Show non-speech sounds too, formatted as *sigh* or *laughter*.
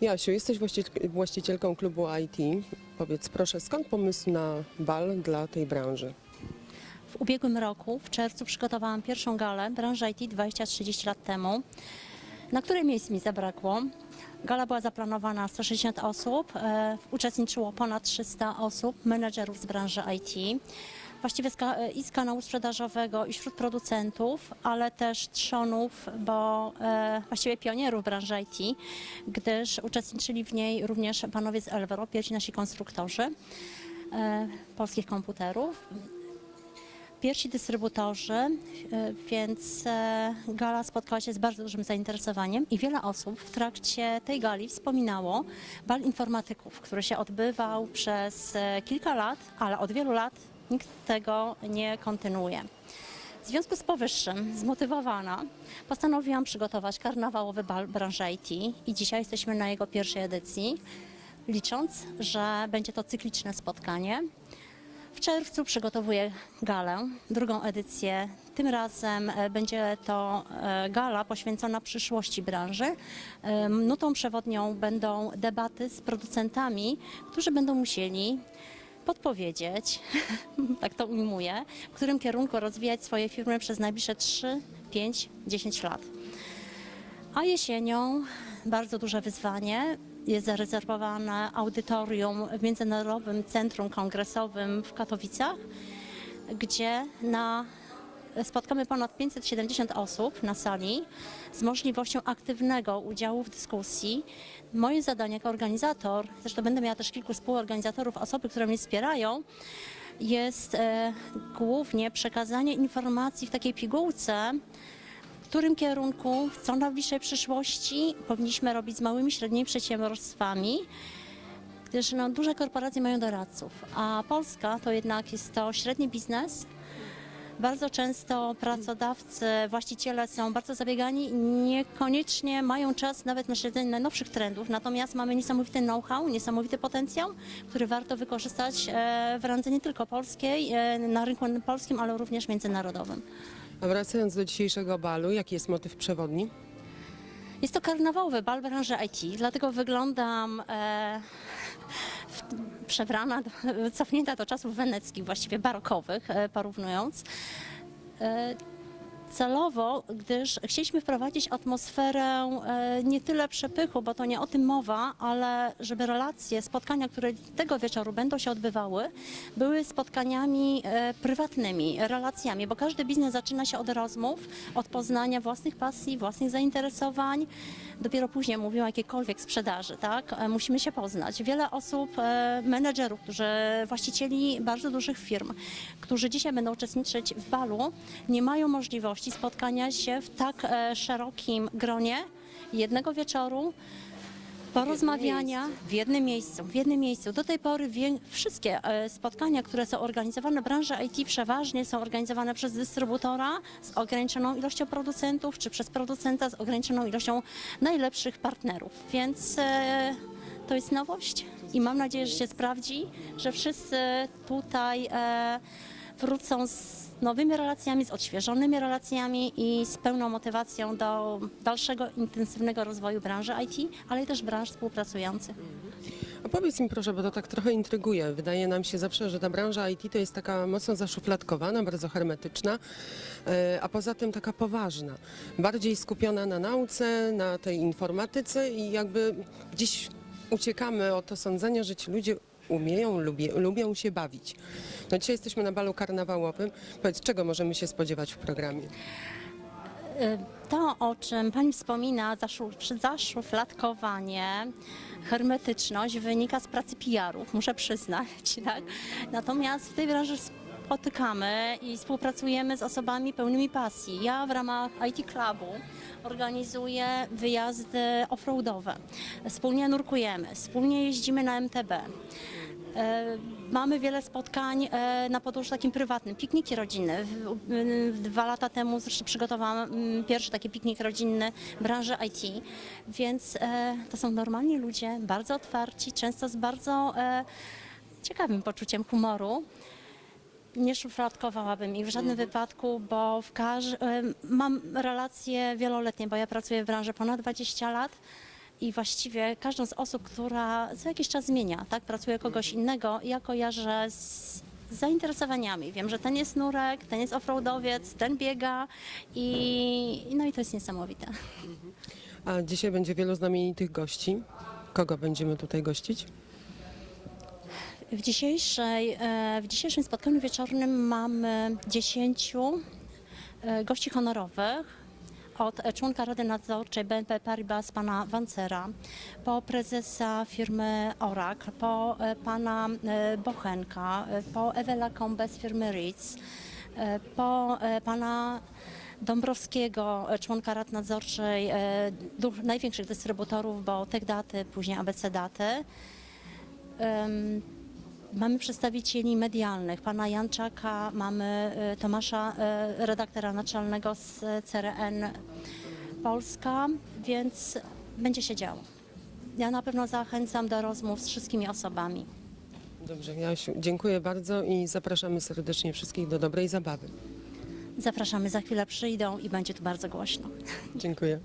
Jasiu, jesteś właściciel- właścicielką klubu IT. Powiedz proszę, skąd pomysł na bal dla tej branży? W ubiegłym roku, w czerwcu, przygotowałam pierwszą galę branży IT 20-30 lat temu, na której miejsc mi zabrakło. Gala była zaplanowana na 160 osób, e, uczestniczyło ponad 300 osób, menedżerów z branży IT. Właściwie i z kanału sprzedażowego, i wśród producentów, ale też trzonów, bo e, właściwie pionierów branży IT, gdyż uczestniczyli w niej również panowie z Elvero, pierwsi nasi konstruktorzy e, polskich komputerów pierwsi dystrybutorzy, e, więc gala spotkała się z bardzo dużym zainteresowaniem i wiele osób w trakcie tej gali wspominało bal informatyków, który się odbywał przez kilka lat, ale od wielu lat nikt tego nie kontynuuje. W związku z powyższym, zmotywowana, postanowiłam przygotować karnawałowy bal branży IT i dzisiaj jesteśmy na jego pierwszej edycji, licząc, że będzie to cykliczne spotkanie. W czerwcu przygotowuję galę, drugą edycję. Tym razem e, będzie to e, gala poświęcona przyszłości branży. E, Nutą przewodnią będą debaty z producentami, którzy będą musieli podpowiedzieć, *laughs* tak to ujmuję, w którym kierunku rozwijać swoje firmy przez najbliższe 3, 5, 10 lat. A jesienią bardzo duże wyzwanie jest zarezerwowane audytorium w Międzynarodowym Centrum Kongresowym w Katowicach, gdzie na spotkamy ponad 570 osób na sali z możliwością aktywnego udziału w dyskusji. Moje zadanie jako organizator, zresztą będę miała też kilku współorganizatorów, osoby, które mnie wspierają, jest e, głównie przekazanie informacji w takiej pigułce, w którym kierunku, w co najbliższej przyszłości powinniśmy robić z małymi, średnimi przedsiębiorstwami, gdyż no, duże korporacje mają doradców, a Polska to jednak jest to średni biznes. Bardzo często pracodawcy, właściciele są bardzo zabiegani i niekoniecznie mają czas nawet na śledzenie najnowszych trendów, natomiast mamy niesamowity know-how, niesamowity potencjał, który warto wykorzystać e, w randze nie tylko polskiej, e, na rynku polskim, ale również międzynarodowym. A wracając do dzisiejszego balu, jaki jest motyw przewodni? Jest to karnawałowy bal branży IT, dlatego wyglądam e, w, przebrana, *laughs* cofnięta do czasów weneckich, właściwie barokowych, e, porównując. Celowo, gdyż chcieliśmy wprowadzić atmosferę e, nie tyle przepychu, bo to nie o tym mowa, ale żeby relacje, spotkania, które tego wieczoru będą się odbywały, były spotkaniami e, prywatnymi, relacjami, bo każdy biznes zaczyna się od rozmów, od poznania własnych pasji, własnych zainteresowań. Dopiero później mówią o jakiejkolwiek sprzedaży, tak? E, Musimy się poznać. Wiele osób, menedżerów, którzy, właścicieli bardzo dużych firm, którzy dzisiaj będą uczestniczyć w balu, nie mają możliwości spotkania się w tak e, szerokim gronie jednego wieczoru, porozmawiania w jednym miejscu. W jednym miejscu. Do tej pory wszystkie e, spotkania, które są organizowane w branży IT przeważnie są organizowane przez dystrybutora z ograniczoną ilością producentów, czy przez producenta z ograniczoną ilością najlepszych partnerów. Więc e, to jest nowość i mam nadzieję, że się sprawdzi, że wszyscy tutaj wrócą z nowymi relacjami, z odświeżonymi relacjami i z pełną motywacją do dalszego intensywnego rozwoju branży IT, ale i też branż współpracujących. A powiedz mi proszę, bo to tak trochę intryguje. Wydaje nam się zawsze, że ta branża IT to jest taka mocno zaszufladkowana, bardzo hermetyczna, e, a poza tym taka poważna. Bardziej skupiona na nauce, na tej informatyce i jakby gdzieś uciekamy od osądzenia, że ci ludzie umieją, lubią się bawić. No dzisiaj jesteśmy na balu karnawałowym. Powiedz, czego możemy się spodziewać w programie? To, o czym Pani wspomina, zaszu- zaszufladkowanie, hermetyczność wynika z pracy PR-ów, muszę przyznać. *laughs* Tak? Natomiast w tej branży spotykamy i współpracujemy z osobami pełnymi pasji. Ja w ramach IT Clubu organizuję wyjazdy offroadowe. Wspólnie nurkujemy, wspólnie jeździmy na MTB. E, Mamy wiele spotkań e, na podłożu takim prywatnym, pikniki rodzinne. W- w- Dwa lata temu zresztą przygotowałam mm, pierwszy taki piknik rodzinny branży IT, więc e, to są normalni ludzie, bardzo otwarci, często z bardzo ciekawym poczuciem humoru. Nie szufladkowałabym ich w żadnym wypadku, bo w każ- mam relacje wieloletnie, bo ja pracuję w branży ponad 20 lat i właściwie każdą z osób, która co jakiś czas zmienia, tak, pracuje kogoś innego, ja kojarzę z zainteresowaniami. Wiem, że ten jest nurek, ten jest offroadowiec, ten biega i no i to jest niesamowite. A dzisiaj będzie wielu znamienitych gości. Kogo będziemy tutaj gościć? W, dzisiejszej, e, w dzisiejszym spotkaniu wieczornym mamy 10 e, gości honorowych. Od członka Rady Nadzorczej BNP Paribas pana Wancera, po prezesa firmy Orak, po e, pana e, Bochenka, e, po Ewela Kombę z firmy Ritz, po pana Dąbrowskiego, członka Rad Nadzorczej największych dystrybutorów, bo Tech Daty, później ABC Daty. Mamy przedstawicieli medialnych, pana Janczaka, mamy e, Tomasza, e, redaktora naczelnego z CRN Polska, więc będzie się działo. Ja na pewno zachęcam do rozmów z wszystkimi osobami. Dobrze, Jasiu, dziękuję bardzo i zapraszamy serdecznie wszystkich do dobrej zabawy. Zapraszamy, za chwilę przyjdą i będzie tu bardzo głośno. Dziękuję.